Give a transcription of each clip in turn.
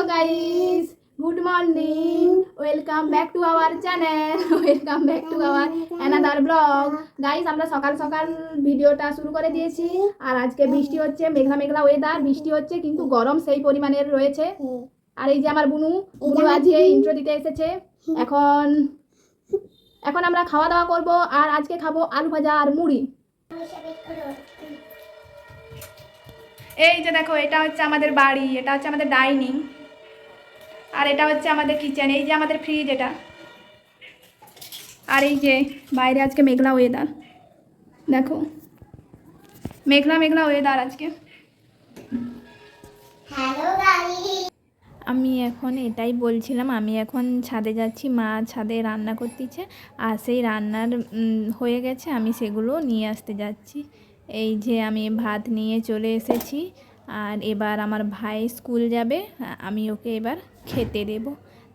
Hello guys good morning welcome back to our channel welcome back to our another blog guys আমরা সকাল সকাল ভিডিওটা শুরু করে দিয়েছি। আর আজকে বৃষ্টি হচ্ছে, মেঘলা মেঘলা ওয়েদার বৃষ্টি হচ্ছে, কিন্তু গরম সেই পরিমাণের রয়েছে। আর এই যে আমার বুনু বুনু আজকে ইন্ট্রো দিতে এসেছে। এখন এখন আমরা খাওয়া দাওয়া করব আর আজকে খাব আলু ভাজা আর মুড়ি। এই যে দেখো, এটা হচ্ছে আমাদের বাড়ি, এটা হচ্ছে আমাদের ডাইনিং আর এটা হচ্ছে আমাদের কিচেন এই যে আমাদের ফ্রিজ এটা। আর এই যে বাইরে আজকে মেঘলা ওয়েদার দেখো মেঘলা মেঘলা ওয়েদার আজকে। আমি এখন এটাই বলছিলাম আমি এখন ছাদে যাচ্ছি মা ছাদে রান্না করতেছে আর সেই রান্নার হয়ে গেছে আমি সেগুলো নিয়ে আসতে যাচ্ছি। এই যে আমি ভাত নিয়ে চলে এসেছি আর এবার আমার ভাই স্কুল যাবে আমি ওকে এবার খেতে দেব।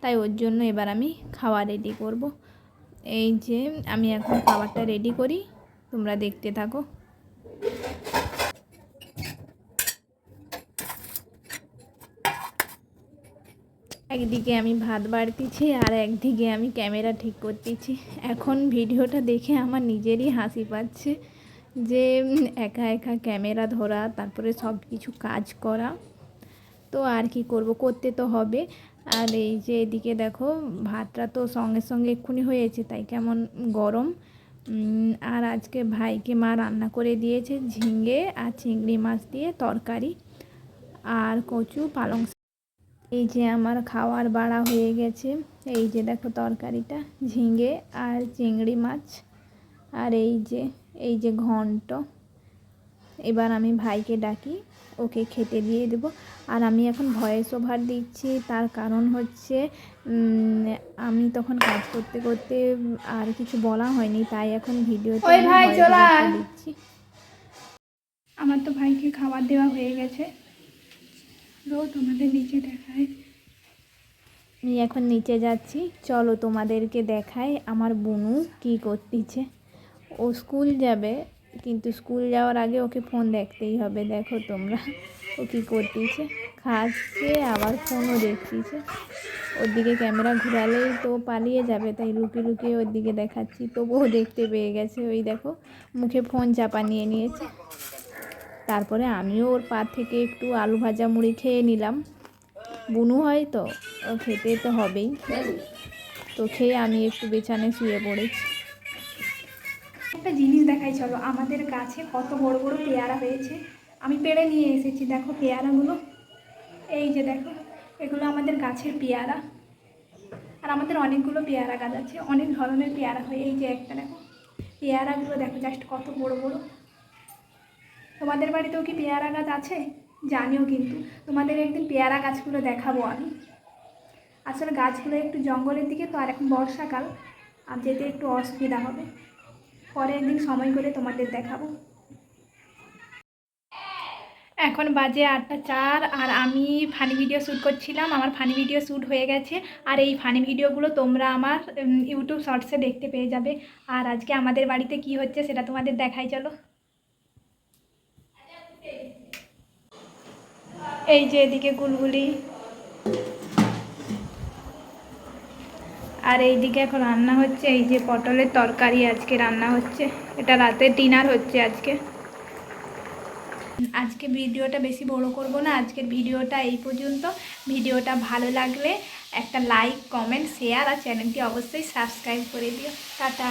তাই ওর জন্য এবার আমি খাওয়া রেডি করব। এই যে আমি এখন খাবারটা রেডি করি, তোমরা দেখতে থাকো। একদিকে আমি ভাত বাড়তেছি আর একদিকে আমি ক্যামেরা ঠিক করতেছি। এখন ভিডিওটা দেখে আমার নিজেরই হাসি পাচ্ছে যে একা একা ক্যামেরা ধরা, তারপরে সব কিছু কাজ করা। তো আর কি করব? করতে তো হবে। আর এই যে এদিকে দেখো, ভাতটা তো সঙ্গে সঙ্গে এক্ষুনি হয়েছে, তাই কেমন গরম। আর আজকে ভাইকে মা রান্না করে দিয়েছে ঝিঙে আর চিংড়ি মাছ দিয়ে তরকারি আর কচু পালং। এই যে আমার খাওয়ার বাড়া হয়ে গেছে। এই যে দেখো তরকারিটা, ঝিঙে আর চিংড়ি মাছ। আর এই যে এই যে ঘন্ট। এবার আমি ভাইকে ডাকি ওকে খেতে দিয়ে দেব। আর আমি এখন ভয়েস ওভার দিচ্ছি তার কারণ হচ্ছে আমি তখন কাজ করতে করতে আর কিছু বলা হয়নি তাই এখন ভিডিওতে আয়। দিচ্ছি। আমার তো ভাইকে খাবার দেওয়া হয়ে গেছে। রো তোমাদের নিচে দেখায়। আমি এখন নিচে যাচ্ছি চলো তোমাদেরকে দেখাই আমার বুনু কি করতেছে। ও স্কুল যাবে কিন্তু স্কুল যাওয়ার আগে ওকে ফোন দেখতেই হবে। দেখো তোমরা। ও কী করতেছে? খাচ্ছে, আবার ফোনও দেখতেছে। ওর দিকে ক্যামেরা ঘুরালেই তো পালিয়ে যাবে। তাই লুকিয়ে লুকিয়ে ওর দিকে দেখাচ্ছি। তবুও দেখতে পেয়ে গেছে। ওই দেখো, মুখে ফোন চাপা নিয়ে নিয়েছে। তারপরে আমিও ওর পা থেকে একটু আলু ভাজা মুড়ি খেয়ে নিলাম। বুনু হয় তো ও খেতে তো হবেই। তো খেয়ে আমি একটু বিছানায় শুয়ে পড়েছি। একটা জিনিস দেখাই, চলো। আমাদের গাছে কত বড় বড় পেয়ারা হয়েছে। আমি পেড়ে নিয়ে এসেছি, দেখো পেয়ারাগুলো। এই যে দেখো, এগুলো আমাদের গাছের পেয়ারা। আর আমাদের অনেকগুলো পেয়ারা গাছ আছে, অনেক ধরনের পেয়ারা হয়। এই যে একটা দেখো, পেয়ারাগুলো দেখো জাস্ট কত বড় বড়। তোমাদের বাড়িতেও কি পেয়ারা গাছ আছে? জানিও কিন্তু। তোমাদের একদিন পেয়ারা গাছগুলো দেখাবো আমি। আসলে গাছগুলো একটু জঙ্গলের দিকে, তো আর এখন বর্ষাকাল, আর যেতে একটু অসুবিধা হবে। পরে একদিন সময় করে তোমাদের দেখাবো। এখন বাজে আটটা চার আর আমি ফানি ভিডিও শ্যুট করছিলাম, আমার ফানি ভিডিও শ্যুট হয়ে গেছে। আর এই ফানি ভিডিওগুলো তোমরা আমার ইউটিউব শর্টসে দেখতে পেয়ে যাবে। আর আজকে আমাদের বাড়িতে কি হচ্ছে সেটা তোমাদের দেখাই, চলো। এই যে এদিকে গুলগুলি। আর এই দিকে এখন রান্না হচ্ছে, এই যে পটলের তরকারি আজকে রান্না হচ্ছে। এটা রাতে ডিনার হচ্ছে আজকে। আজকে ভিডিওটা বেশি বড় করব না, আজকের ভিডিওটা এই পর্যন্ত। ভিডিওটা ভালো লাগলে একটা লাইক, কমেন্ট, শেয়ার আর চ্যানেলটি অবশ্যই সাবস্ক্রাইব করে দিও। টাটা।